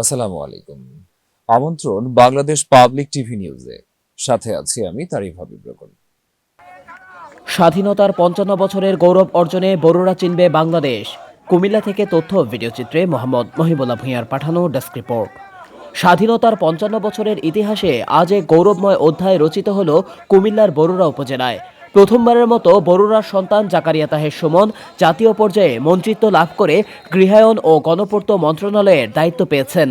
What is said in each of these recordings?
আসসালামু আলাইকুম। আমন্ত্রণ বাংলাদেশ পাবলিক টিভি নিউজে। সাথে আছি আমি তারিফ হাবিব স্বাধীনতার পঞ্চান্ন বছরের গৌরব অর্জনে বড়ুরা চিনবে বাংলাদেশ। কুমিল্লা থেকে তথ্য ভিডিওচিত্রে মোহাম্মদ মহিবুল্লাহ ভূঁইয়ার পাঠানো ডেস্ক রিপোর্ট। স্বাধীনতার পঞ্চান্ন বছরের ইতিহাসে আজ এক গৌরবময় অধ্যায় রচিত হল কুমিল্লার বড়ুরা উপজেলায়। প্রথমবারের মতো বড়ুরার সন্তান জাকারিয়া তাহের সুমন জাতীয় পর্যায়ে মন্ত্রিত্ব লাভ করে গৃহায়ন ও গণপূর্ত মন্ত্রণালয়ের দায়িত্ব পেয়েছেন।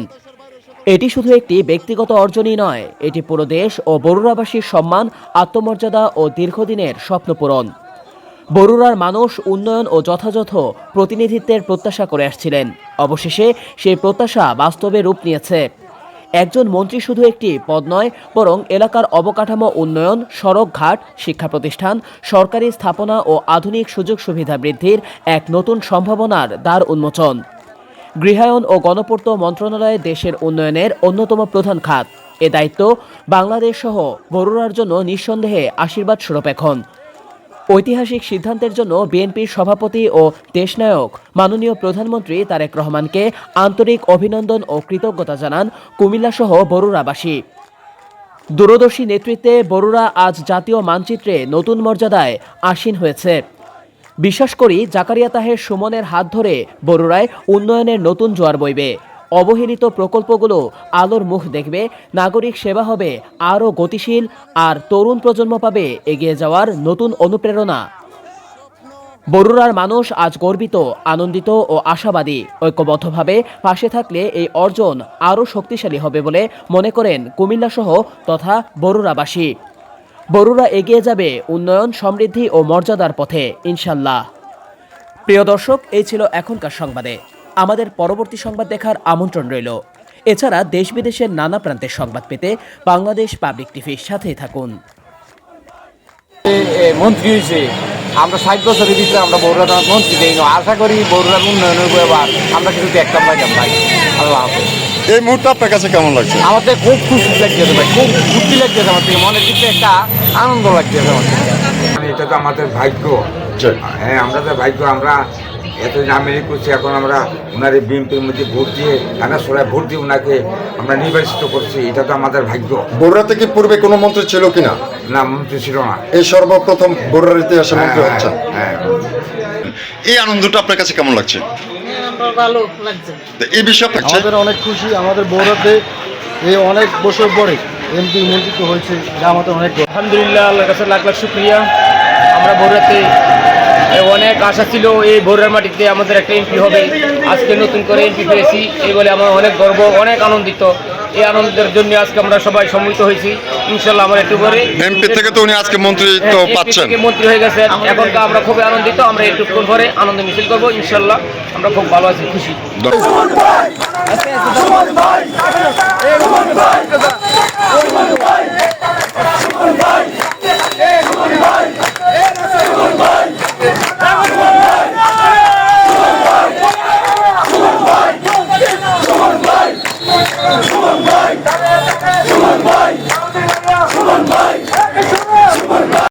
এটি শুধু একটি ব্যক্তিগত অর্জনই নয়, এটি পুরো দেশ ও বরুরাবাসীর সম্মান, আত্মমর্যাদা ও দীর্ঘদিনের স্বপ্ন পূরণ। বরুরার মানুষ উন্নয়ন ও যথাযথ প্রতিনিধিত্বের প্রত্যাশা করে আসছিলেন। অবশেষে সেই প্রত্যাশা বাস্তবে রূপ নিয়েছে। একজন মন্ত্রী শুধু একটি পদ নয়, বরং এলাকার অবকাঠামো উন্নয়ন, সড়ক ঘাট শিক্ষা প্রতিষ্ঠান সরকারি স্থাপনা ও আধুনিক সুযোগ সুবিধা বৃদ্ধির এক নতুন সম্ভাবনার দ্বার উন্মোচন। গৃহায়ন ও গণপূর্ত মন্ত্রণালয় দেশের উন্নয়নের অন্যতম প্রধান খাত। এ দায়িত্ব বাংলাদেশ সহ বড়ুরার জন্য নিঃসন্দেহে আশীর্বাদ স্বরূপ এখন। ঐতিহাসিক সিদ্ধান্তের জন্য বিএনপির সভাপতি ও দেশনায়ক মাননীয় প্রধানমন্ত্রী তারেক রহমানকে আন্তরিক অভিনন্দন ও কৃতজ্ঞতা জানান কুমিল্লাসহ বড়ুরাবাসী দূরদর্শী নেতৃত্বে বড়ুরা আজ জাতীয় মানচিত্রে নতুন মর্যাদায় আসীন হয়েছে। বিশ্বাস করি, জাকারিয়া তাহের সুমনের হাত ধরে বড়ুরায় উন্নয়নের নতুন জোয়ার বইবে। অবহেলিত প্রকল্পগুলো আলোর মুখ দেখবে, নাগরিক সেবা হবে আরও গতিশীল আর তরুণ প্রজন্ম পাবে এগিয়ে যাওয়ার নতুন অনুপ্রেরণা। বরুড়ার মানুষ আজ গর্বিত, আনন্দিত ও আশাবাদী। ঐক্যবদ্ধভাবে পাশে থাকলে এই অর্জন আরও শক্তিশালী হবে বলে মনে করেন কুমিল্লাসহ তথা বরুড়াবাসী বরুড়া এগিয়ে যাবে উন্নয়ন, সমৃদ্ধি ও মর্যাদার পথে, ইনশাল্লাহ। প্রিয় দর্শক, এই ছিল এখনকার সংবাদে। আমাদের পরবর্তী সংবাদ দেখার আমন্ত্রণ রইল। এছাড়া দেশ বিদেশের নানা প্রান্তের সংবাদ পেতে বাংলাদেশ পাবলিক টিভির সাথেই থাকুন। মন্ত্রী হয়েছে আমরা ষাট বছরের ভিতরে আমরা বৌরার মন্ত্রী দেই আশা করি বৌরার উন্নয়ন হইব এবার। আমরা কিছু দেখতাম পাইতাম ভাই? আল্লাহ হাফেজ। এই মুহূর্তে আপনার কাছে কেমন লাগছে? আমাদের খুব খুশি লাগতেছে ভাই। খুব ফুর্তি লাগতেছে আমার থেকে। মনের দিকে একটা আনন্দ লাগতেছে আমার মানে এটা তো আমাদের ভাগ্য। হ্যাঁ আমরা তো ভাগ্য। আমরা এত জামিনি করছি এখন আমরা ওনার এই বিএনপির মধ্যে ভোট দিয়ে সরাই ভোট দিয়ে ওনাকে আমরা নির্বাচিত করছি এটা তো আমাদের ভাগ্য। বগুড়া থেকে পূর্বে কোনো মন্ত্রী ছিল কিনা? না মন্ত্রী ছিল না। এই সর্বপ্রথম বগুড়ার ইতিহাসে মন্ত্রী হচ্ছে হ্যাঁ এই আনন্দটা আপনার কাছে কেমন লাগছে? ভালো লাগছে। এই বিষয়ে আমাদের অনেক খুশি আমাদের বৌরাতে এই অনেক বছর পরে এমপি মন্ত্রিত্ব হয়েছে যা আমাদের অনেক। আলহামদুলিল্লাহ আল্লাহর কাছে লাখ লাখ শুক্রিয়া। আমরা এ, অনেক আশা ছিল এই বগুড়ার মাটিতে আমাদের একটা এমপি হবে। আজকে নতুন করে এমপি পেয়েছি এই বলে আমার অনেক গর্ব অনেক আনন্দিত। এই আনন্দের জন্য আজকে আমরা সবাই সম্মিলিত হয়েছি। ইনশাল্লাহ আমরা একটু করে এমপি থেকে তো উনি আজকে মন্ত্রী হ্যাঁ, MP পাচ্ছেন। মন্ত্রী হয়ে গেছে এখন তো আমরা খুবই আনন্দিত আমরা একটু পরে আনন্দ মিছিল করব ইনশাল্লাহ আমরা খুব ভালো আছি খুশি। ধন্যবাদ। Thank